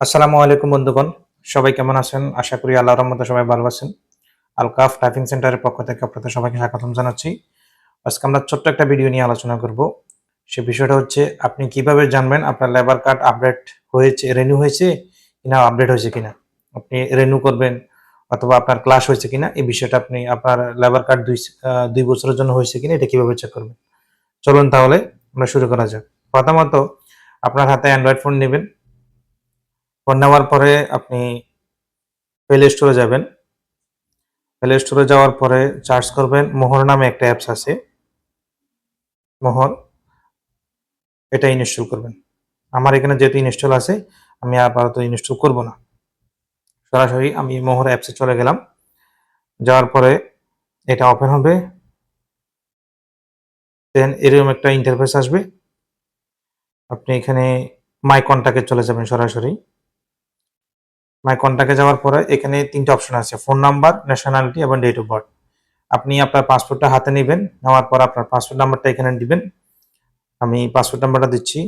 আসসালামু আলাইকুম বন্ধুগণ। সবাই কেমন আছেন? আশা করি আল্লাহর রহমতে সবাই ভালো আছেন। আলকাফ টাইপিং সেন্টারের পক্ষ থেকে আপনাদের সবাইকে স্বাগতম জানাচ্ছি। আজকে আমরা ছোট্ট একটা ভিডিও নিয়ে আলোচনা করব। সে বিষয়টা হচ্ছে, আপনি কীভাবে জানবেন আপনার লেবার কার্ড আপডেট হয়েছে রেনিউ হয়েছে কিনা, আপডেট হয়েছে কিনা? আপনি রেনিউ করবেন অথবা আপনার ক্লাস হয়েছে কিনা? এই বিষয়টা আপনি আপনার লেবার কার্ড দুই দুই বছরের জন্য হয়েছে কিনা, এটা কীভাবে চেক করবেন? চলুন তাহলে আমরা শুরু করা যাক। প্রথমত, আপনার হাতে অ্যান্ড্রয়েড ফোন নেবেন। ফোন নেওয়ার পরে আপনি প্লে স্টোরে যাবেন। প্লে স্টোরে যাওয়ার পরে চার্জ করবেন মোহর নামে একটা অ্যাপস আছে। মোহর, এটা ইনস্টল করবেন। আমার এখানে যেহেতু ইনস্টল আছে, আমি আপাতত ইনস্টল করব না। সরাসরি আমি মোহর অ্যাপসে চলে গেলাম। যাওয়ার পরে এটা ওপেন হবে। দেন এরকম একটা ইন্টারফেস আসবে। আপনি এখানে মাই কন্ট্যাক্টে চলে যাবেন সরাসরি। মাই কন্ট্যাক্টে যাওয়ার পরে এখানে তিনটা অপশন আছে ফোন নাম্বার ন্যাশনালিটি এবং ডেট অফ বার্থ আপনি আপনার পাসপোর্টটা হাতে নেবেন, নেওয়ার পর আপনার পাসপোর্ট নাম্বারটা এখানে দিবেন। আমি পাসপোর্ট নাম্বারটা দিচ্ছি।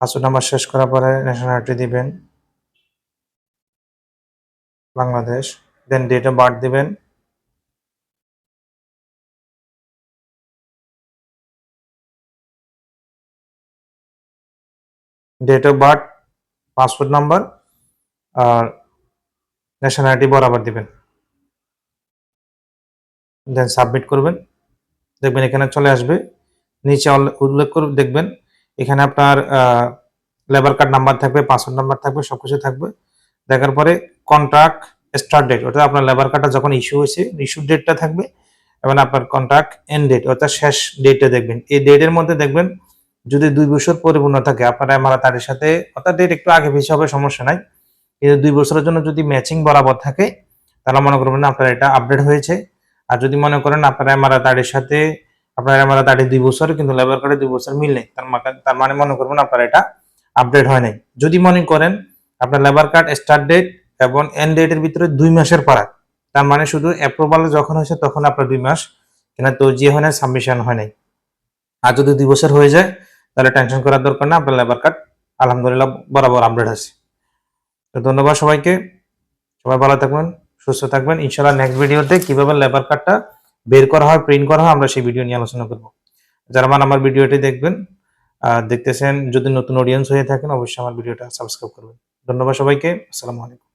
পাসপোর্ট নাম্বার শেষ করার পরে ন্যাশনালিটি দিবেন। বাংলাদেশ দেন ডেট অফ বার্থ দিবেন। Date of birth passport number R nationality বরাবর দিবেন। দেন সাবমিট করবেন। দেখবেন এখানে চলে আসবে। নিচে উল্লেখ করে দেখবেন এখানে আপনার লেবার কার্ড নাম্বার থাকবে পাসপোর্ট নাম্বার থাকবে সব কিছু থাকবে। দেখার পরে কন্ট্রাক্ট স্টার্ট ডেট অর্থাৎ আপনার লেবার কার্ডটা যখন ইস্যু হয়েছে ইস্যু ডেটটা থাকবে এবং আপনার কন্ট্রাক্ট এন্ড ডেট অর্থাৎ শেষ ডেটটা দেখবেন। এই ডেটের মধ্যে দেখবেন যদি দুই বছর পরিপূর্ণ থাকে, আপনার এমআরআ তাদের সাথে, অর্থাৎ ডেট একটু আগে বেশি হবে, সমস্যা নাই। কিন্তু দুই বছরের জন্য যদি ম্যাচিং বরাবর থাকে, তাহলে মনে করবেন আপনার এটা আপডেট হয়েছে। আর যদি মনে করেন আপনার এমআরআ তাদের সাথে, আপনার এমআরআ তাদের দুই বছর কিন্তু লেবার কার্ডে দুই বছর মিল নেই, তার মানে মানে মনে করবেন আপনার এটা আপডেট হয় নাই। যদি মনে করেন আপনার লেবার কার্ড স্টার্ট ডেট এবং এন্ড ডেটের ভিতরে দুই মাসের পারা তার মানে শুধু অ্যাপ্রুভাল যখন হয়েছে তখন আপনার দুই মাস, কিনা তো যে হয় না সাবমিশন হয় নাই। আর যদি দুই বছর হয়ে যায় তাহলে টেনশন করার দরকার না, আপনার লেবার কার্ড আলহামদুলিল্লাহ বরাবর আপডেট আছে। তো ধন্যবাদ সবাইকে, সবাই ভালো থাকবেন, সুস্থ থাকবেন। ইনশাল্লাহ নেক্সট ভিডিওতে কীভাবে লেবার কার্ডটা বের করা হয় প্রিন্ট করা হয়, আমরা সেই ভিডিও নিয়ে আলোচনা করব। যারা আমার আমার ভিডিওটি দেখবেন আর দেখতেছেন, যদি নতুন অডিয়েন্স হয়ে থাকেন, অবশ্যই আমার ভিডিওটা সাবস্ক্রাইব করবেন। ধন্যবাদ সবাইকে, আসসালামু আলাইকুম।